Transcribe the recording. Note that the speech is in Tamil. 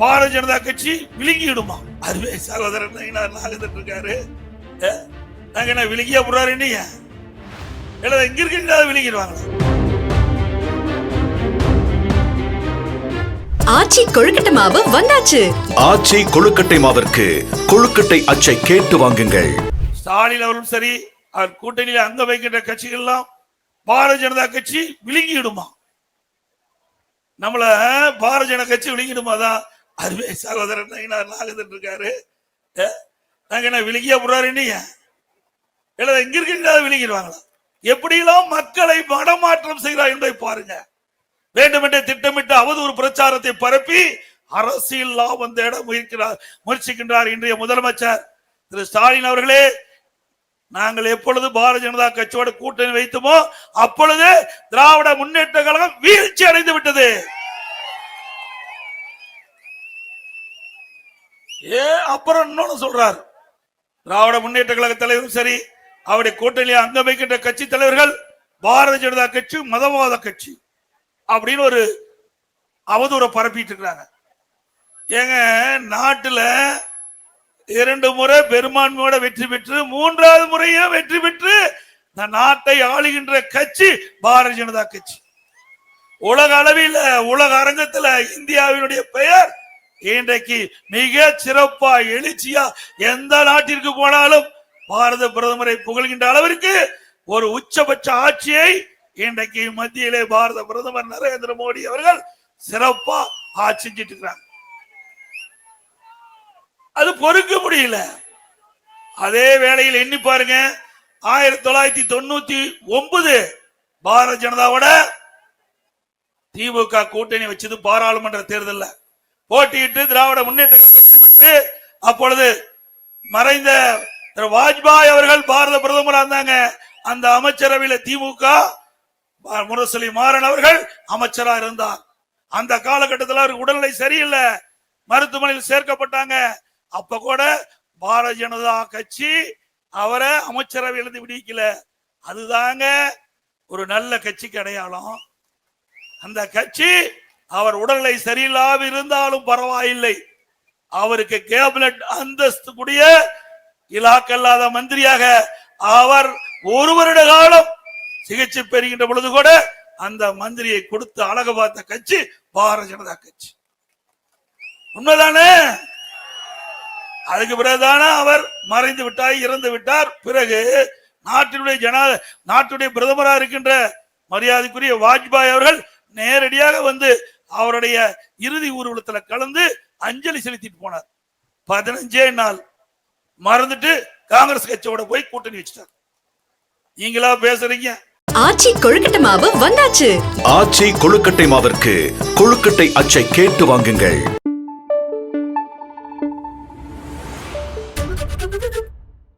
பாரதிய ஜனதா கட்சி விழுங்கிடுமா? அருமை சகோதரன் நயினார் இருக்காரு நாங்க என்ன விழுங்கியா போடுறாரு நீங்க? இல்ல இங்க இருக்கிற விழுங்கிடுவாங்களா? ஆச்சி கொழுக்கட்டை மாவு வந்தாச்சு. ஆச்சி கொழுக்கட்டை மாவிற்கு கொழுக்கட்டை அச்சை கேட்டு வாங்குங்கள். ஸ்டாலின் அவர்களும் சரி அவர் கூட்டணியில அங்க வைக்கின்ற கட்சிகள் எல்லாம் பாரதிய ஜனதா கட்சி விழுங்கிடுமா? நம்மள பாரதிய ஜனதா கட்சி விழுங்கிடுமா தான் அருமை சகோதரன் நயினார் நாகதன் இருக்காரு நாங்க என்ன விழுங்கியா போடுறாரு நீங்க? இல்ல இங்க இருக்கிற விழுங்கிடுவாங்களா? எப்படியெல்லாம் மக்களை மனமாற்றம் செய்கிறார் என்பதை பாருங்க. வேண்டுமென்றே திட்டமிட்டு அவதூறு பிரச்சாரத்தை பரப்பி அரசியல் லாபம் தேட முயற்சிக்கிறார் முயற்சிக்கின்றார் இன்றைய முதலமைச்சர். திரு ஸ்டாலின் அவர்களே நாங்கள் எப்பொழுது பாரதிய ஜனதா கட்சியோட கூட்டணி வைத்தோமோ அப்பொழுது திராவிட முன்னேற்ற கழகம் வீழ்ச்சி அடைந்து விட்டது. ஏ அப்புறம் இன்னொன்னு சொல்றாரு. திராவிட முன்னேற்ற கழக தலைவரும் சரி அவருடைய கூட்டணியில் அங்க வைக்கின்ற கட்சி தலைவர்கள் பாரதிய ஜனதா கட்சி மதவாத கட்சி அப்படின்னு ஒரு அவதூறை பரப்பிட்டு இருக்கிறாங்க. ஏங்க நாட்டுல இரண்டு முறை பெரும்பான்மையோட வெற்றி பெற்று மூன்றாவது முறையும் வெற்றி பெற்று இந்த நாட்டை ஆளுகின்ற கட்சி பாரதிய ஜனதா கட்சி. உலக அளவில் உலக அரங்கத்துல இந்தியாவினுடைய பெயர் இன்றைக்கு மிக சிறப்பா எழுச்சியா எந்த நாட்டிற்கு போனாலும் பாரத பிரதமரை புகழ்கின்ற அளவிற்கு ஒரு உச்சபட்ச ஆட்சியை இன்றைக்கு மத்தியிலே பாரத பிரதமர் நரேந்திர மோடி அவர்கள் சிறப்பா ஆட்சி செஞ்சிட்டு இருக்கிறாங்க அது பொறுக்க முடியல. அதே வேளையில் எண்ணி பாருங்க. ஆயிரத்தி தொள்ளாயிரத்தி தொண்ணூத்தி ஒன்பது பாரத ஜனதாவோட திமுக கூட்டணி வச்சது பாராளுமன்ற தேர்தலில். போட்டியிட்டு திராவிட முன்னேற்ற வெற்றி பெற்று அப்பொழுது மறைந்த திரு வாஜ்பாய் அவர்கள் பாரத பிரதமராக இருந்தாங்க. அந்த அமைச்சரவையில திமுக முரசொலி மாறன் அவர்கள் அமைச்சரா இருந்தார். அந்த காலகட்டத்தில் அவருக்கு உடல்நிலை சரியில்லை. மருத்துவமனையில் சேர்க்கப்பட்டாங்க. அப்ப கூட பாரதிய ஜனதா கட்சி அவரை அமைச்சரவையிலிருந்து விடுவிக்கல. அதுதாங்க ஒரு நல்ல கட்சிக்கு அடையாளம். அந்த கட்சி அவர் உடல்நிலை சரியில்லாம இருந்தாலும் பரவாயில்லை. அவருக்கு கேபினட் அந்தஸ்து கூடிய இலாக்கல்லாத மந்திரியாக அவர் ஒரு வருட காலம் சிகிச்சை பெறுகின்ற பொழுது கூட அந்த மந்திரியை கொடுத்து அழகு பார்த்த கட்சி பாரதிய ஜனதா கட்சி. உண்மைதானே? அதுக்கு பிறகுதானே அவர் மறைந்து விட்டார் இறந்து விட்டார். பிறகு நாட்டினுடைய ஜனா நாட்டுடைய பிரதமரா இருக்கின்ற மரியாதைக்குரிய வாஜ்பாய் அவர்கள் நேரடியாக வந்து அவருடைய இறுதி ஊர்வலத்துல கலந்து அஞ்சலி செலுத்திட்டு போனார். பதினஞ்சே நாள் மறந்துட்டு காங்கிரஸ் கட்சியோட போய் கூட்டணி வச்சுட்டார். நீங்களா பேசுறீங்க? ஆச்சி கொழுக்கட்டை மாவு வந்தாச்சு. ஆச்சி கொழுக்கட்டை மாவிற்கு கொழுக்கட்டை அச்சை கேட்டு வாங்குங்கள்.